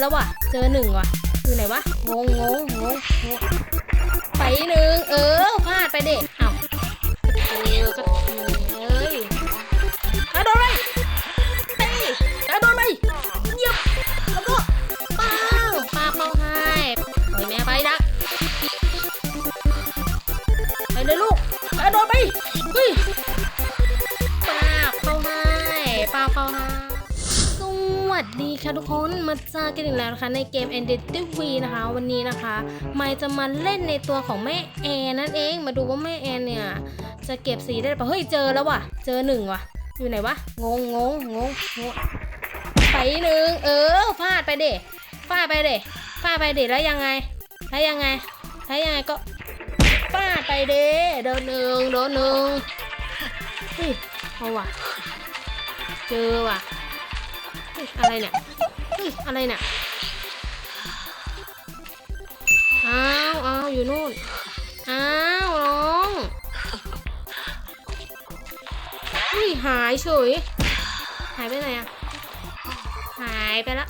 แล้วว่ะ เจอหนึ่งว่ะ คือไหนวะ งงงงงงไปหนึ่งเออพลาดไปเด็กอ้าวเออก็เอ้ยกระโดดเลย วัสดีค่ะทุกคนมาเจอกันอีกแล้วนะคะในเกม e n d e d v นะคะ วันนี้นะคะไมค์จะมาเล่นในตัวของแม่แอนนั่นเองมาดูว่าแม่แอนเนี่ย จะเก็บสีได้ปล่าเฮ้ยเจอแล้วว่ะ เจอหนึ่งว่ะ อยู่ไหนวะงงงงงงงงไปหนึ่งเออฟาดไปเด็ฟาดไปเด็ฟาดไปเด็แล้วยังไงแล้วยังไงแล้วยังไงก็ฟาดไปเด้โดนหนึ่งโดนหนึ่งเฮ้ยเอาว่ะ เจอว่ะ อะไรเนี่ยอะไรเนี่ยอ้าวอ้าวอยู่นู่น อ้าวน้องอุ้ยหายเฉย หายไปไหนอะหายไปละ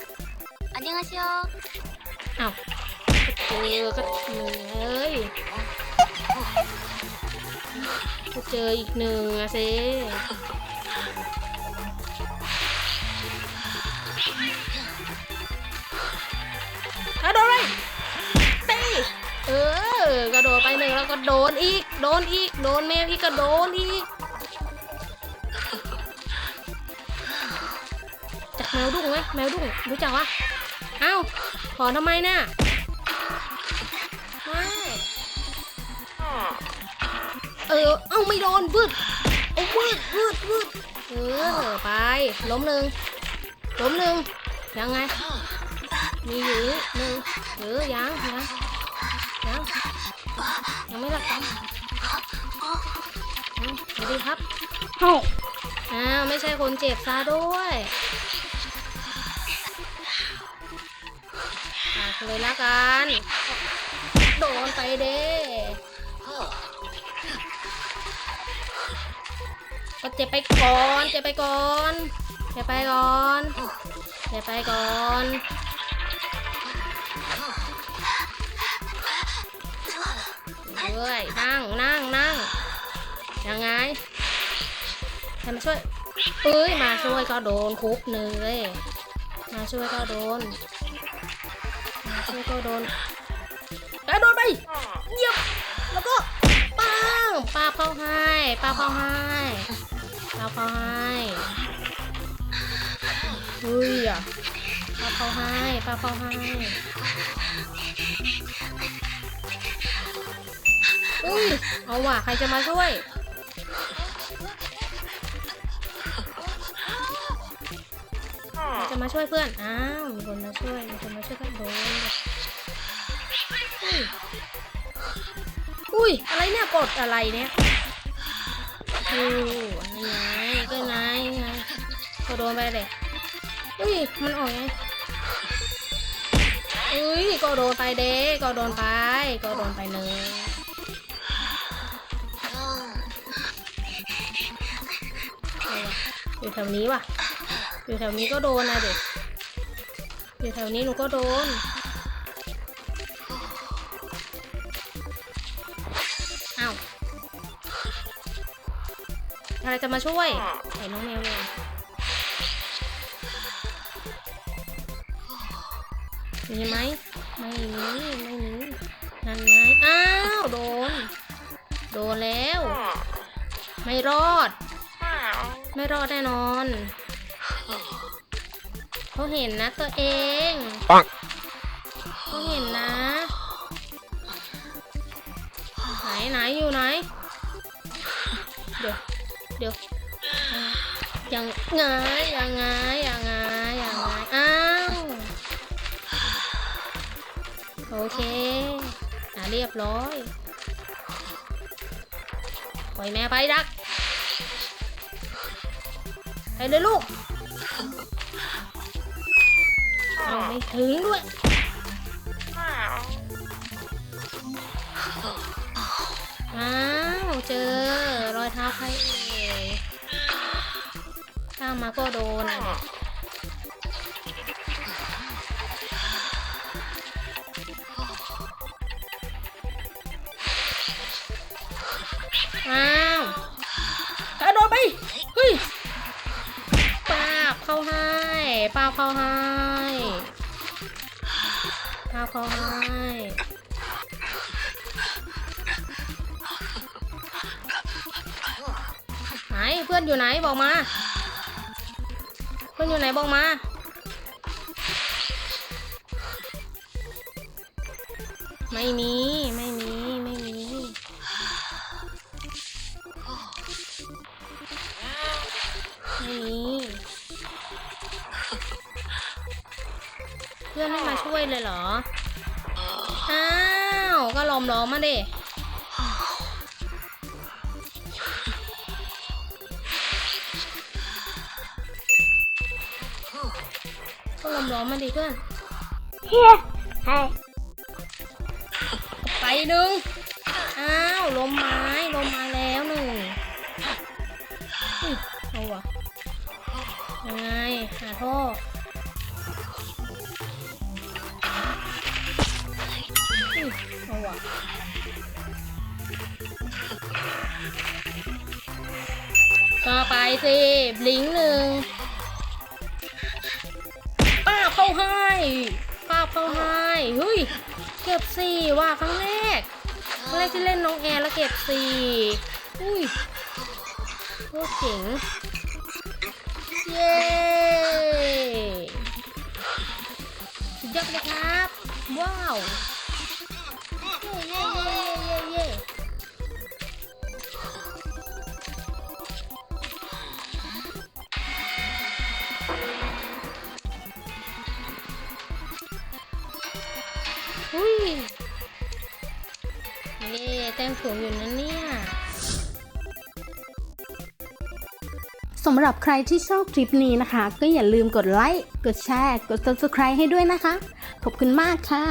อันยังไงเชียวอ้าวเออก็เอ้ยเจออีกหนึ่งอะเซ่ กระโดดไปเต้เออกระโดดไปหนึ่งแล้วก็โดนอีก โดนอีก โดนแมวอีกก็โดนอีกจากแมวดุ้งไหมแมวดุ้งรู้จักวะเอ้าถอทำไมน่ะไม่เออ เอ้าไม่โดนวืดเอาวืดวืดวืดเออ ไป ล้มหนึ่ง ล้มหนึ่งยังไง มีอยู่นี่หนึ่งเออยังยังยังยังไม่หลับตาอืมสวัสดีครับอ้าวไม่ใช่คนเจ็บซะด้วยอะเลยละกัน โดนไปเด้ก็เจ็บไปก่อน เจ็บไปก่อน เจ็บไปก่อนเจ็บไปก่อนเอ้ยนั่งนั่งนั่งยังไงใครมาช่วยเอ้ยมาช่วยก็โดนคุบหนึ่งเลยมาช่วยก็โดนมาช่วยก็โดนกระโดดไปเหยียบแล้วก็ปังปาเข้าให้ปาเข้าให้ปาเข้าให้ เฮ้ยอะปาเข้าให้ปาเข้าให้อุ้ยเอาว่ะใครจะมาช่วยจะมาช่วยเพื่อน อ้าวมีคนมาช่วย มีคนมาช่วยกันโดนอุ้ยอุ้ยอะไรเนี่ย กดอะไรเนี่ยดูอันนี้ไงก็ไงไงโดนไปเลย อุ้ย มันออกไงอุ้ย ก็โดนไปเด้ก็โดนไป ก็โดนไปเลยเอาว่ะอยู่แถวนี้ว่ะ อยู่แถวนี้ก็โดนนะเด็ก อยู่แถวนี้หนูก็โดนอ้าวอะไรจะมาช่วยใส่น้องแมวเลย มีไหมไม่มีไม่มีนั่นไงอ้าวโดน โดนแล้ว ไม่รอด ไม่รอดแน่นอนเขาเห็นนะตัวเองปังเขาเห็นนะ ไหนไหนอยู่ไหน เดี๋ยวเดี๋ยวอ่ายังไงยังไงยังไงยังไง โอเคอะเรียบร้อยปล่อยแม่ไปดัก ไปเลยลูกเอาไม่ถึงด้วย อ้าว เจอ รอยเท้าใครเอ่ยข้ามมาก็โดนอะ อ้าวกระโดดไป เฮ้ยปาบเข้าให้ปาบเข้าให้ปาบเข้าให้ไหนเพื่อนอยู่ไหนบอกมา เพื่อนอยู่ไหนบอกมาไม่มี ไม่ ไม่มี เพื่อนไม่มาช่วยเลยเหรอ อ้าว ก็ล้อมล้อมมาดิก็ล้อมล้อมมาดิเพื่อน Here. Hey. ไปหนึ่งอ้าวลมไม้ลมมาแล้วหนึ่งเอาวะ ยังไง หาท่อเอาวะก็ไปสิบลิงหนึ่งป้าเข้าให้ป้าเข้าให้เฮ้ย เก็บสี่ว่ะครั้งแรกครั้งแรกที่เล่นน้องแอร์แล้วเก็บสี่อุ้ยโคตรเจ๋ง เย้สุดยอดเลยครับ ว้าว เย้เย้เย้เย้เย้อุ้ยเย้แต้มสูงอยู่นะเนี่ย สำหรับใครที่ชอบคลิปนี้นะคะ ก็อย่าลืมกดไลค์ กดแชร์ กด subscribe ให้ด้วยนะคะ ขอบคุณมากค่ะ